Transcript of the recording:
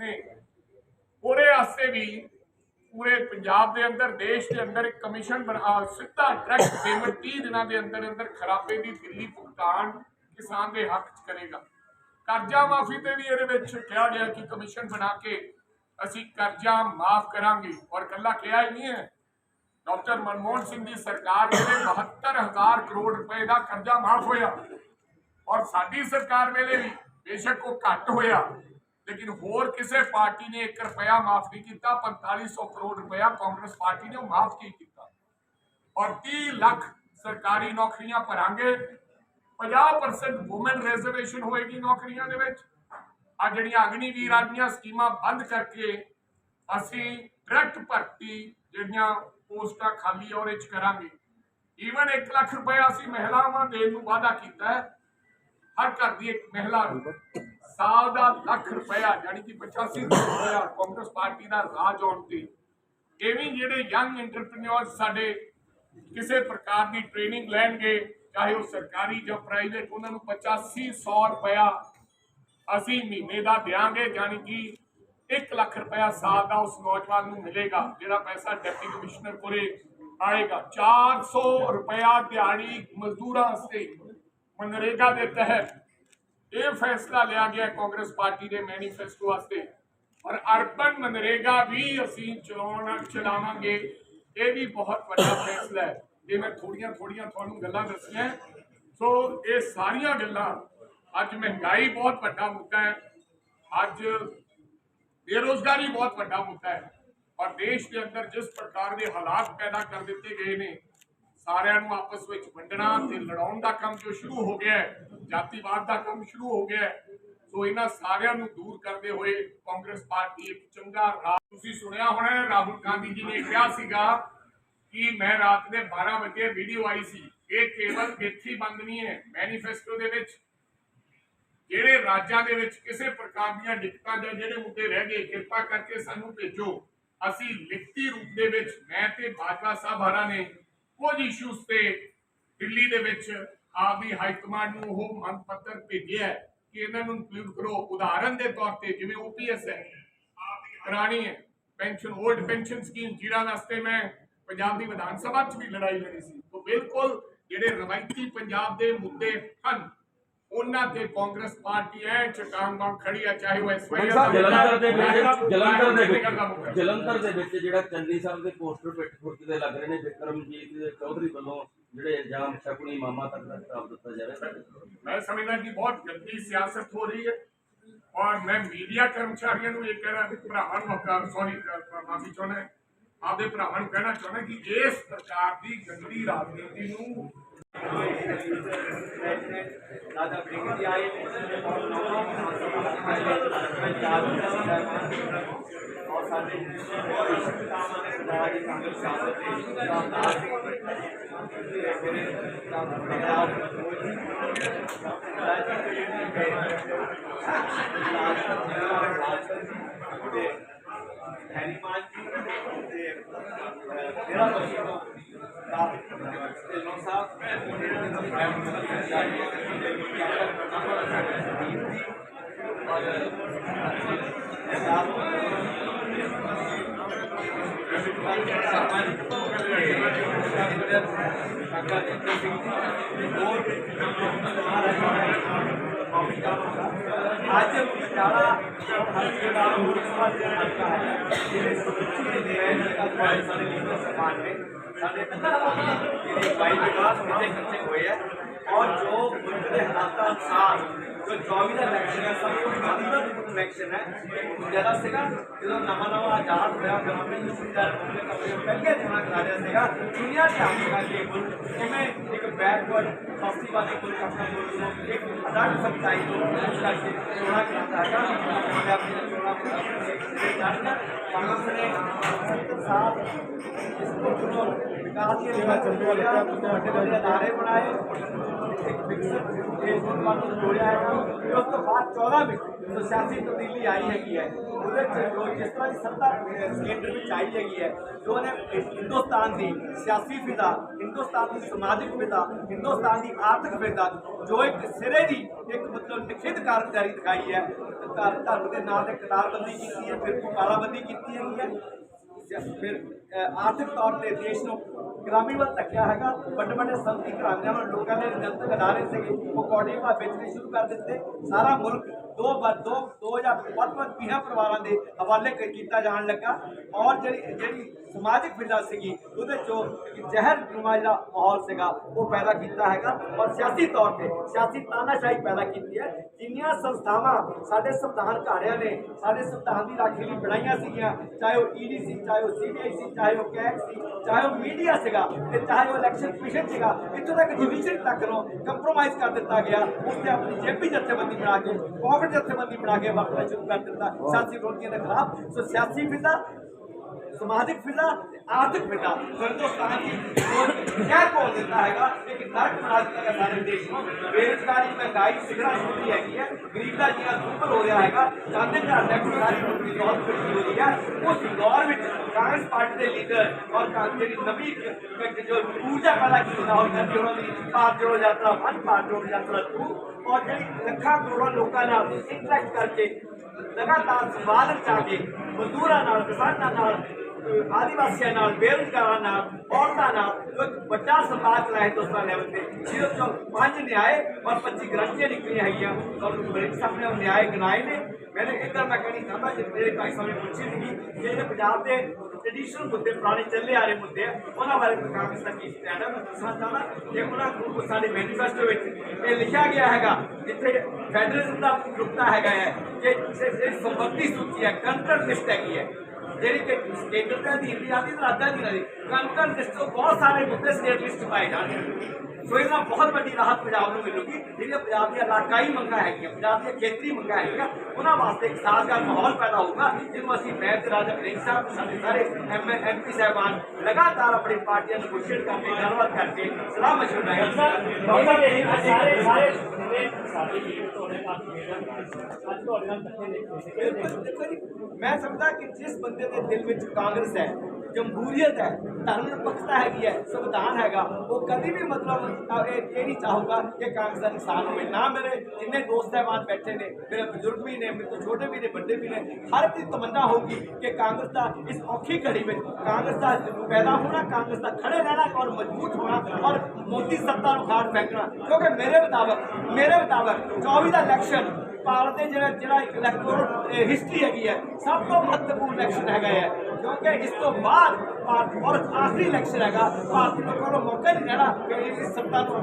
ਨੇ। ਉਹਦੇ ਵਾਸਤੇ ਵੀ, ਪੂਰੇ ਪੰਜਾਬ ਦੇ ਅੰਦਰ, ਦੇਸ਼ ਦੇ ਅੰਦਰ ਇੱਕ ਕਮਿਸ਼ਨ ਬਣਾ, ਸਿੱਧਾ ਡਾਇਰੈਕਟ ਪੇਮੈਂਟ 30 ਦਿਨਾਂ ਦੇ ਅੰਦਰ ਅੰਦਰ ਖਰਾਬੇ ਦੀ ਦਿੱਲੀ ਭੁਗਤਾਨ ਕਿਸਾਨ ਦੇ ਹੱਕ 'ਚ ਕਰੇਗਾ। ਕਰਜ਼ਾ ਮਾਫੀ ਤੇ ਵੀ ਇਹਦੇ ਵਿੱਚ ਕਿਹਾ ਗਿਆ ਕਿ ਕਮਿਸ਼ਨ ਬਣਾ ਕੇ ਅਸੀਂ ਕਰਜ਼ਾ ਮਾਫ ਕਰਾਂਗੇ। ਔਰ ਕੱਲਾ ਕਿਹਾ ਹੀ ਨਹੀਂ ਹੈ। ਡਾਕਟਰ ਮਨਮੋਹਨ ਸਿੰਘ ਦੀ ਸਰਕਾਰ ਵੇਲੇ 72000 ਕਰੋੜ ਰੁਪਏ ਦਾ ਕਰਜ਼ਾ ਮਾਫ ਹੋਇਆ। ਔਰ ਸਾਡੀ ਸਰਕਾਰ ਵੇਲੇ ਵੀ ਬੇਸ਼ੱਕ ਉਹ ਘੱਟ ਹੋਇਆ। ਲੇਕਿਨ ਹੋਰ ਕਿਸੇ ਪਾਰਟੀ ਨੇ 1 ਰੁਪਿਆ ਮਾਫ ਨਹੀਂ ਕੀਤਾ 4500 ਕਰੋੜ ਰੁਪਇਆ ਕਾਂਗਰਸ ਪਾਰਟੀ ਨੇ ਮਾਫ ਕੀ ਕੀਤਾ? ਔਰ 30 ਲੱਖ ਸਰਕਾਰੀ ਨੌਕਰੀਆਂ ਭਰਾਂਗੇ 50% ਔਮਨ ਰਿਜ਼ਰਵੇਸ਼ਨ ਹੋਏਗੀ ਨੌਕਰੀਆਂ ਦੇ ਵਿੱਚ। ਆ ਜਿਹੜੀਆਂ ਅਗਨੀਵੀਰ ਆਦੀਆਂ ਸਕੀਮਾਂ ਬੰਦ ਕਰਕੇ ਅਸੀਂ ਡਾਇਰੈਕਟ ਭਰਤੀ ਜਿਹੜੀਆਂ ਪੋਸਟਾਂ ਖਾਲੀ ਔਰ ਚ ਕਰਾਂਗੇ। ਈਵਨ 1 ਲੱਖ ਰੁਪਏ ਅਸੀਂ ਮਹਿਲਾਵਾਂ ਦੇਣ ਨੂੰ ਵਾਅਦਾ ਕੀਤਾ ਹੈ। ਹਰ ਘਰ ਦੀ ਇੱਕ ਮਹਿਲਾ ਨੂੰ। ਸਾਲ ਦਾ ਲੱਖ ਰੁਪਇਆ ਯਾਨੀ ਕਿ 85 ਰੁਪਇਆ ਕਾਂਗਰਸ ਪਾਰਟੀ ਦਾ ਰਾਜ ਆਉਣ ਤੇ। ਐਵੇਂ ਜਿਹੜੇ ਯੰਗ ਐਂਟਰਪ੍ਰੀਨਿਓਰ ਸਾਡੇ ਕਿਸੇ ਪ੍ਰਕਾਰ ਦੀ ਟ੍ਰੇਨਿੰਗ ਲੈਣਗੇ, ਚਾਹੇ ਉਹ ਸਰਕਾਰੀ ਜਾਂ ਪ੍ਰਾਈਵੇਟ ਉਹਨਾਂ ਨੂੰ 8500 ਰੁਪਇਆ ਅਸੀਂ ਮਹੀਨੇ ਦਾ ਦਿਆਂਗੇ ਯਾਨੀ ਕਿ 1 ਲੱਖ ਰੁਪਇਆ ਸਾਲ ਦਾ ਉਸ ਨੌਜਵਾਨ ਨੂੰ ਮਿਲੇਗਾ, ਜਿਹੜਾ ਪੈਸਾ ਡਿਪਟੀ ਕਮਿਸ਼ਨਰ ਕੋਲੇ ਆਏਗਾ। 400 ਰੁਪਇਆ ਦਿਹਾੜੀ ਮਜ਼ਦੂਰਾਂ ਵਾਸਤੇ ਮਨਰੇਗਾ ਦੇ ਤਹਿਤ। ਇਹ ਫੈਸਲਾ ਲਿਆ ਗਿਆ ਕਾਂਗਰਸ ਪਾਰਟੀ ਦੇ ਮੈਨੀਫੈਸਟੋ ਵਾਸਤੇ। ਔਰ ਅਰਬਨ ਮਨਰੇਗਾ ਵੀ ਅਸੀਂ ਚਲਾਉਣਾ, ਚਲਾਵਾਂਗੇ, ਇਹ ਵੀ ਬਹੁਤ ਵੱਡਾ ਫੈਸਲਾ ਹੈ। ਇਹ ਮੈਂ ਥੋੜੀਆਂ ਥੋੜੀਆਂ ਤੁਹਾਨੂੰ ਗੱਲਾਂ ਦੱਸੀਆਂ ਸੋ ਇਹ ਸਾਰੀਆਂ ਗੱਲਾਂ, ਅੱਜ ਮਹਿੰਗਾਈ ਬਹੁਤ ਵੱਡਾ ਮੁੱਦਾ ਹੈ। ਅੱਜ ਬੇਰੋਜ਼ਗਾਰੀ ਬਹੁਤ ਵੱਡਾ ਮੁੱਦਾ ਹੈ। ਔਰ ਦੇਸ਼ ਦੇ ਅੰਦਰ ਜਿਸ ਪ੍ਰਕਾਰ ਦੇ ਹਾਲਾਤ ਪੈਦਾ ਕਰ ਦਿੱਤੇ ਗਏ ਨੇ ਸਾਰਿਆਂ ਨੂੰ ਆਪਸ ਵਿੱਚ ਵੰਡਣਾ ਤੇ ਲੜਾਉਣ ਦਾ ਕੰਮ ਜੋ ਸ਼ੁਰੂ ਹੋ ਗਿਆ ਹੈ, ਜਾਤੀਵਾਦ ਦਾ ਕੰਮ ਸ਼ੁਰੂ ਹੋ ਗਿਆ ਹੈ। ਸੋ ਇਹਨਾਂ ਸਾਰਿਆਂ ਨੂੰ ਦੂਰ ਕਰਦੇ ਹੋਏ ਕਾਂਗਰਸ ਪਾਰਟੀ ਇੱਕ ਚੰਗਾ ਰਾਹ ਤੁਸੀਂ ਸੁਣਿਆ ਹੋਣਾ ਰਾਹੁਲ ਗਾਂਧੀ ਜੀ ਨੇ ਕਿਹਾ ਸੀਗਾ ਕਿ ਮੈਂ ਰਾਤ ਦੇ 12 ਵਜੇ ਵੀਡੀਓ ਆਈ ਸੀ। ਇਹ ਕੇਵਲ ਇੱਥੇ ਬੰਦ ਨਹੀਂ ਹੈ ਮੈਨੀਫੈਸਟੋ ਦੇ ਵਿੱਚ। ਜਿਹੜੇ ਰਾਜਾਂ ਦੇ ਵਿੱਚ ਕਿਸੇ ਪ੍ਰਕਾਰ ਦੀਆਂ ਦਿੱਕਤਾਂ ਜਾਂ ਜਿਹੜੇ ਮੁੱਦੇ ਰਹਿ ਗਏ, ਕਿਰਪਾ ਕਰਕੇ ਸਾਨੂੰ ਭੇਜੋ। ਅਸੀਂ ਲਿਖਤੀ ਰੂਪ ਦੇ ਵਿੱਚ ਮੈਂ ਤੇ ਬਾਜਵਾ ਸਾਹਿਬ ਹਰਾ ਨੇ ਕੁਝ ਇਸ਼ੂਸ ਤੇ ਦਿੱਲੀ ਦੇ ਵਿੱਚ ਆਪਦੀ ਹਾਈ ਕਮਾਂਡ ਨੂੰ ਉਹ ਮੰਗ ਪੱਤਰ ਭੇਜਿਆ ਕਿ ਇਹਨਾਂ ਨੂੰ ਇਨਕਲੂਡ ਕਰੋ। ਉਦਾਹਰਨ ਦੇ ਤੌਰ ਤੇ ਜਿਵੇਂ ਓਪੀਐਸ ਹੈ ਕਰਾਣੀ ਹੈ, ਪੈਨਸ਼ਨ 올ਡ ਪੈਨਸ਼ਨ ਸਕੀਮ ਜਿਹੜਾ ਵਾਸਤੇ ਮੈਂ ਪੰਜਾਬ ਦੀ ਵਿਧਾਨ ਸਭਾ 'ਚ ਵੀ ਲੜਾਈ ਲੜੀ ਸੀ। ਤਾਂ ਬਿਲਕੁਲ ਜਿਹੜੇ ਰਵਾਇਤੀ ਪੰਜਾਬ ਦੇ ਮੁੱਦੇ ਹਨ ਉਹਨਾਂ ਤੇ ਕਾਂਗਰਸ ਪਾਰਟੀ ਐ ਚਟਾਨ ਵਾਂਗ ਖੜੀ ਆ ਚਾਹੇ ਉਹ ਐਸਵਾਈ ਜਲੰਧਰ ਦੇ ਵਿੱਚ ਜਲੰਧਰ ਦੇ ਵਿੱਚ ਜਲੰਧਰ ਦੇ ਵਿੱਚ ਜਿਹੜਾ ਚੰਨੀ ਸਾਹਿਬ ਦੇ ਪੋਸਟਰ ਪਿੱਠ ਫੁੱਟਦੇ ਲੱਗ ਰਹੇ ਨੇ ਵਿਕਰਮਜੀਤ ਚੌਧਰੀ ਵੱਲੋਂ ਜਿਹੜੇ ਇਲਜ਼ਾਮ ਸ਼ਕੁਨੀ ਮਾਮਾ ਤੱਕ ਦਾ ਖਿਤਾਬ ਦਿੱਤਾ ਜਾ ਰਿਹਾ ਹੈ। ਮੈਂ ਸਮਝਦਾ ਕਿ ਬਹੁਤ ਗੰਦੀ ਸਿਆਸਤ ਹੋ ਰਹੀ ਹੈ ਔਰ ਮੈਂ ਮੀਡੀਆ ਕਰਮਚਾਰੀਆਂ ਨੂੰ ਇਹ ਕਹਿਣਾ ਭਰਾਵਾਂ ਨੂੰ ਹੱਕਾਂ ਸੌਰੀ ਮਾਫੀ ਚਾਹੁੰਦਾ ਆਪਦੇ ਭਰਾਵਾਂ ਨੂੰ ਕਹਿਣਾ ਚਾਹੁੰਦਾ ਕਿ ਇਸ ਪ੍ਰਕਾਰ ਦੀ ਗੰਦੀ ਰਾਜਨੀਤੀ ਨੂੰ राजा ब्रिगेड जी आए और नौवा पंजाब और साडे काम ने सजाया जी ਸਾਹਿਬ ਅੱਜ ਪਟਿਆਲਾ ਹਲਕੇ ਦਾ ਲੋਕਸਭਾ ਦੇ ਹਲਕਾ ਹੈ ਜਿਹਦੇ ਦੇ ਰਹੇ ਹੋਏ ਆ। ਔਰ ਜੋ ਮੁਲਕ ਦੇ ਹਾਲਾਤਾਂ ਅਨੁਸਾਰ ਜੋ 24 ਦਾ ਇਲੈਕਸ਼ਨ ਹੈ ਸਭ ਤੋਂ ਮਹੱਤਵਪੂਰਨ ਇਲੈਕਸ਼ਨ ਹੈ ਜ਼ਿਆਦਾ ਸੀਗਾ ਜਦੋਂ ਨਵਾਂ ਨਵਾਂ ਆਜ਼ਾਦ ਹੋਇਆ ਗਵਰਨਮੈਂਟ ਨੂੰ ਸੁਵਿਧਾ ਆਪਣੇ ਕਮਰੇ ਪਹਿਲੇ ਚੋਣਾਂ ਕਰਾ ਰਿਹਾ ਸੀਗਾ ਦੁਨੀਆ ਤੇ ਆਪਣਾ ਕਿ ਮੁਲਕ ਕਿਵੇਂ ਇੱਕ ਬੈਕਵਰਡ ਸਸਤੀ ਵਾਲੇ ਮੁਲਕ ਆਪਣਾ ਮੁਲਕ ਨੂੰ ਇੱਕ ਅਲੱਗ ਸਖਤਾਈ ਤੋਂ ਉਸ ਕਰਕੇ ਚੋਣਾਂ ਕਰਾਉਂਦਾ ਹੈਗਾ ਪੰਜਾਬ ਦੀਆਂ ਚੋਣਾਂ ਕਰਨਾ ਕਾਂਗਰਸ ਨੇ 70 ਸਾਲ ਇਸ ਤੋਂ ਵਿਕਾਸ ਦੀ ਜਗ੍ਹਾ ਚੱਲਦੇ ਵੱਡੇ ਵੱਡੇ ਅਦਾਰੇ ਬਣਾਏ ਇੱਕ ਫਿਕਸਰ ਉਸ ਤੋਂ ਬਾਅਦ 14 ਵਿੱਚ ਸਿਆਸੀ ਤਬਦੀਲੀ ਆਈ ਹੈਗੀ ਹੈ ਉਹਦੇ ਚ ਜੋ ਜਿਸ ਤਰ੍ਹਾਂ ਦੀ ਸੱਤਾ ਕੇਂਦਰ ਵਿੱਚ ਆਈ ਹੈਗੀ ਹੈ ਜੋ ਨੇ ਹਿੰਦੁਸਤਾਨ ਦੀ ਸਿਆਸੀ ਫਿਜ਼ਾ ਹਿੰਦੁਸਤਾਨ ਦੀ ਸਮਾਜਿਕ ਫਿਜ਼ਾ ਹਿੰਦੁਸਤਾਨ ਦੀ ਆਰਥਿਕ ਫਿਜ਼ਾ ਜੋ ਇੱਕ ਸਿਰੇ ਦੀ ਇੱਕ ਮਤਲਬ ਨਿਖਿੱਧ ਕਾਰਗੁਜ਼ਾਰੀ ਦਿਖਾਈ ਹੈ ਧਰਮ ਦੇ ਨਾਂ ਤੇ ਕਤਾਰਬੰਦੀ ਕੀਤੀ ਹੈ ਫਿਰ ਕਾਲਾਬੰਦੀ ਕੀਤੀ ਹੈਗੀ ਹੈ ਫਿਰ ਆਰਥਿਕ ਤੌਰ ਤੇ ਦੇਸ਼ ਨੂੰ ਗੁਲਾਮੀ ਵੱਲ ਧੱਕਿਆ ਹੈਗਾ। ਵੱਡੇ ਵੱਡੇ ਸੰਤੀ ਘਰਾਣਿਆਂ ਨੂੰ ਲੋਕਾਂ ਨੇ ਜਨਤਕ ਅਦਾਰੇ ਸੀਗੇ। ਉਹ ਕੋਡੀਆਂ ਵੇਚਣੇ ਸ਼ੁਰੂ ਕਰ ਦਿੱਤੇ। ਸਾਰਾ ਮੁਲਕ ਦੋ ਬ- ਦੋ ਦੋ ਜਾਂ ਵੱਧ ਵੱਧ ਵੀਹਾਂ ਪਰਿਵਾਰਾਂ ਦੇ ਹਵਾਲੇ ਕੀਤਾ ਜਾਣ ਲੱਗਾ। ਔਰ ਜਿਹੜੀ ਜਿਹੜੀ ਸਮਾਜਿਕ ਫਿਜ਼ਾ ਸੀਗੀ, ਉਹਦੇ ਚੋਂ ਜ਼ਹਿਰ ਨੁਮਾ ਜਿਹੜਾ ਮਾਹੌਲ ਸੀਗਾ, ਉਹ ਪੈਦਾ ਕੀਤਾ ਹੈਗਾ। ਔਰ ਸਿਆਸੀ ਤੌਰ ਤੇ ਸਿਆਸੀ ਤਾਨਾਸ਼ਾਹੀ ਪੈਦਾ ਕੀਤੀ ਹੈ। ਜਿੰਨੀਆਂ ਸੰਸਥਾਵਾਂ ਸਾਡੇ ਸੰਵਿਧਾਨ ਘਾੜਿਆਂ ਨੇ, ਸਾਡੇ ਸੰਵਿਧਾਨ ਦੀ ਰਾਖੀ ਲਈ ਬਣਾਈਆਂ ਸੀਗੀਆਂ, ਚਾਹੇ ਉਹ ਈਡੀ ਸੀ ਚਾਹੇ ਉਹ ਸੀਬੀਆਈ ਸੀ ਚਾਹੇ ਉਹ ਕੈਗ ਸੀ ਚਾਹੇ ਉਹ ਮੀਡੀਆ ਸੀਗਾ ਤੇ ਚਾਹੇ ਉਹ ਇਲੈਕਸ਼ਨ ਕਮਿਸ਼ਨ ਸੀਗਾ ਇੱਥੋਂ ਤੱਕ ਜੁਡੀਸ਼ਰੀ ਤੱਕ ਨੂੰ ਕੰਪਰੋਮਾਈਜ਼ ਕਰ ਦਿੱਤਾ ਗਿਆ ਉਸ ਤੇ ਆਪਣੀ ਜੇਬੀ ਜਥੇਬੰਦੀ ਬਣਾ ਕੇ ਪਾਕਟ ਜਥੇਬੰਦੀ ਬਣਾ ਕੇ ਵਰਤਣਾ ਸ਼ੁਰੂ ਕਰ ਦਿੱਤਾ ਸਿਆਸੀ ਵਿਰੋਧੀਆਂ ਦੇ ਖਿਲਾਫ ਸੋ ਸਿਆਸੀ ਫਿਜ਼ਾ ਸਮਾਜਿਕ ਫਿਜ਼ਾ ਤੇ ਆਰਥਿਕ ਫਿਜ਼ਾ ਹਿੰਦੁਸਤਾਨ ਦੀ ਕਹਿ ਬੋਲ ਦਿੱਤਾ ਹੈਗਾ ਕਿ ਇੱਕ ਨਰਕ ਬਣਾ ਦਿੱਤਾ ਗਿਆ ਸਾਰੇ ਦੇਸ਼ ਨੂੰ ਬੇਰੁਜ਼ਗਾਰੀ ਮਹਿੰਗਾਈ ਸਿਖਰਾਂ ਛੁੱਟੀ ਹੈਗੀ ਹੈ ਗਰੀਬ ਦਾ ਜੀਵਨ ਸੁਪਰ ਹੋ ਰਿਹਾ ਹੈਗਾ ਚਾਹਦੇ ਘਰ ਦਾ ਕੋਈ ਸਾਰੀ ਨੌਕਰੀ ਬਹੁਤ ਫਿੱਟੀ ਹੋ ਰਹੀ ਹੈ ਉਸ ਦੌਰ ਵਿੱਚ ਕਾਂਗਰਸ ਪਾਰਟੀ ਦੇ ਲੀਡਰ ਔਰ ਕਾਂਗਰਸ ਜਿਹੜੀ ਨਵੀਂ ਇੱਕ- ਇੱਕ ਜੋ ਊਰਜਾ ਪੈਦਾ ਕੀਤੀ ਨਾ ਹੋਈ ਕਰਦੀ ਉਹਨਾਂ ਦੀ ਭਾਰਤ ਜੋੜੋ ਯਾਤਰਾ ਵਨ ਭਾਰਤ ਜੋੜੋ ਯਾਤਰਾ ਟੂ ਔਰ ਜਿਹੜੀ ਲੱਖਾਂ ਕਰੋੜਾਂ ਲੋਕਾਂ ਨਾਲ ਇੰਟਰੈਕਟ ਕਰਕੇ ਲਗਾਤਾਰ ਸੰਵਾਦ ਰਚਾ ਕੇ ਮਜ਼ਦੂਰਾਂ ਨਾਲ ਕਿਸਾਨਾਂ ਨਾਲ ਅਹ ਆਦੀਵਾਸੀਆਂ ਨਾਲ, ਬੇਰੁਜ਼ਗਾਰਾਂ ਨਾਲ, ਔਰਤਾਂ ਨਾਲ ਜੋ ਇੱਕ ਵੱਡਾ ਸਮਾਜ ਚਲਾਇਆ ਹਿੰਦੁਸਤਾਨ ਲੈਵਲ ਤੇ ਜਿਹਦੇ ਚੋਂ ਪੰਜ ਨਿਆਏ ਔਰ 25 ਗਰੰਟੀਆਂ ਨਿਕਲੀਆਂ ਹੈਗੀਆਂ। ਔਰ ਬ੍ਰਿਕ ਸਾਹਿਬ ਨੇ ਉਹ ਨਿਆਏ ਗਿਣਾਏ ਨੇ। ਮੈंने ਇੱਕ ਗੱਲ ਮੈਂ ਕਹਿਣੀ ਚਾਹੁੰਦਾ ਜੇ ਮੇਰੇ ਭਾਈ ਸਾਹਿਬ ਨੇ ਪੁੱਛੀ ਸੀਗੀ ਕਿ ਜਿਹੜੇ ਪੰਜਾਬ ਦੇ ਟ੍ਰੈਡੀਸ਼ਨਲ ਮੁੱਦੇ, ਪੁਰਾਣੇ ਚੱਲੇ ਆ ਰਹੇ ਮੁੱਦੇ ਆ, ਉਹਨਾਂ ਬਾਰੇ ਕਾਂਗਰਸ ਦਾ ਕੀ ਸਟੈਂਡ ਹੈ ਮੈਂ ਦੱਸਣਾ ਚਾਹੁੰਦਾ ਕਿ ਉਹਨਾਂ ਨੂੰ ਸਾਡੇ ਮੈਨੀਫੈਸਟੋ ਵਿੱਚ ਇਹ ਲਿਖਿਆ ਗਿਆ ਹੈਗਾ, ਜਿੱਥੇ ਫੈਡਰਲਿਜ਼ਮ ਦਾ ਨੁਕਤਾ ਹੈਗਾ ਹੈ, ਕਿ ਜਿਹੜੀ ਸੰਪਤੀ ਸੂਚੀ ਹੈ ਕੰਟਰ ਲਿਸਟ ਹੈਗੀ ਹੈ ਜਿਹੜੀ ਕਿ ਕੇਂਦਰ ਦੇ ਅਧੀਨ ਵੀ ਆਉਂਦੀ ਤੇ ਰਾਜਾਂ ਦੀ ਰਹੀ ਕੰਕਰ ਲਿਸਟ ਤੋਂ ਬਹੁਤ ਸਾਰੇ ਮੁੱਦੇ ਸਟੇਟ ਲਿਸਟ ਪਾਏ ਜਾਣਗੇ ਸੋ ਇਹਦਾ ਬਹੁਤ ਵੱਡੀ ਰਾਹਤ ਪੰਜਾਬ ਨੂੰ ਮਿਲੂਗੀ ਜਿਹੜੀਆਂ ਪੰਜਾਬ ਦੀਆਂ ਇਲਾਕਾਈ ਮੰਗਾਂ ਹੈਗੀਆਂ ਪੰਜਾਬ ਦੀਆਂ ਖੇਤਰੀ ਮੰਗਾਂ ਹੈਗੀਆਂ ਉਹਨਾਂ ਵਾਸਤੇ ਇੱਕ ਸਾਜ਼ਗਾਰ ਮਾਹੌਲ ਪੈਦਾ ਹੋਊਗਾ ਜਿਹਨੂੰ ਅਸੀਂ ਮੈਂ ਤੇ ਰਾਜਾ ਵੜਿੰਗ ਸਾਹਿਬ ਤੇ ਸਾਡੇ ਸਾਰੇ ਐਮ ਐਮਪੀ ਸਾਹਿਬਾਨ ਲਗਾਤਾਰ ਆਪਣੀ ਪਾਰਟੀਆਂ ਨੂੰ ਕੋਸ਼ਿਸ਼ ਕਰਕੇ ਗੱਲਬਾਤ ਮੈਂ ਸਮਝਦਾ ਕਿ ਜਿਸ ਬੰਦੇ ਦੇ ਦਿਲ ਵਿੱਚ ਕਾਂਗਰਸ ਹੈ ਜਮਹੂਰੀਅਤ ਹੈ, ਧਰਮ ਨਿਰਪੱਖਤਾ ਹੈਗੀ ਹੈ, ਸੰਵਿਧਾਨ ਹੈਗਾ, ਉਹ ਕਦੀ ਵੀ ਮਤਲਬ ਇਹ ਇਹ ਨਹੀਂ ਚਾਹੂਗਾ ਕਿ ਕਾਂਗਰਸ ਦਾ ਨੁਕਸਾਨ ਹੋਵੇ, ਨਾ ਮੇਰੇ ਜਿੰਨੇ ਦੋਸਤ ਸਹਿਬਾਨ ਬੈਠੇ ਨੇ, ਮੇਰੇ ਬਜ਼ੁਰਗ ਵੀ ਨੇ, ਮੇਰੇ ਤੋਂ ਛੋਟੇ ਵੀ ਨੇ, ਵੱਡੇ ਵੀ ਨੇ, ਹਰ ਇੱਕ ਦੀ ਤਮੰਨਾ ਹੋਊਗੀ ਕਿ ਕਾਂਗਰਸ ਦਾ ਇਸ ਔਖੀ ਘੜੀ ਵਿੱਚ ਕਾਂਗਰਸ ਦਾ ਪੈਦਾ ਹੋਣਾ, ਕਾਂਗਰਸ ਦਾ ਖੜੇ ਰਹਿਣਾ ਔਰ ਮਜ਼ਬੂਤ ਹੋਣਾ ਔਰ ਮੋਦੀ ਸੱਤਾ ਨੂੰ ਖਾੜ ਫੈਂਕਣਾ। ਕਿਉਂਕਿ ਮੇਰੇ ਮੁਤਾਬਕ ਮੇਰੇ ਮੁਤਾਬਕ 24 ਦਾ ਇਲੈਕਸ਼ਨ ਭਾਰਤ ਦੇ ਜਿਹੜਾ ਜਿਹੜਾ ਇੱਕ ਇਲੈਕਟੋਰਲ ਹਿਸਟਰੀ ਹੈਗੀ ਹੈ, ਸਭ ਤੋਂ ਮਹੱਤਵਪੂਰਨ ਇਲੈਕਸ਼ਨ ਹੈਗਾ ਹੈ ਕਿਉਂਕਿ ਇਸ ਤੋਂ ਬਾਅਦ ਭਾਰਤ ਔਰ ਆਖਰੀ ਇਲੈਕਸ਼ਨ ਹੈਗਾ। ਭਾਰਤ ਲੋਕਾਂ ਨੂੰ ਮੌਕਾ ਨਹੀਂ ਦੇਣਾ ਕਿ ਇਸ ਸੱਤਾ ਤੋਂ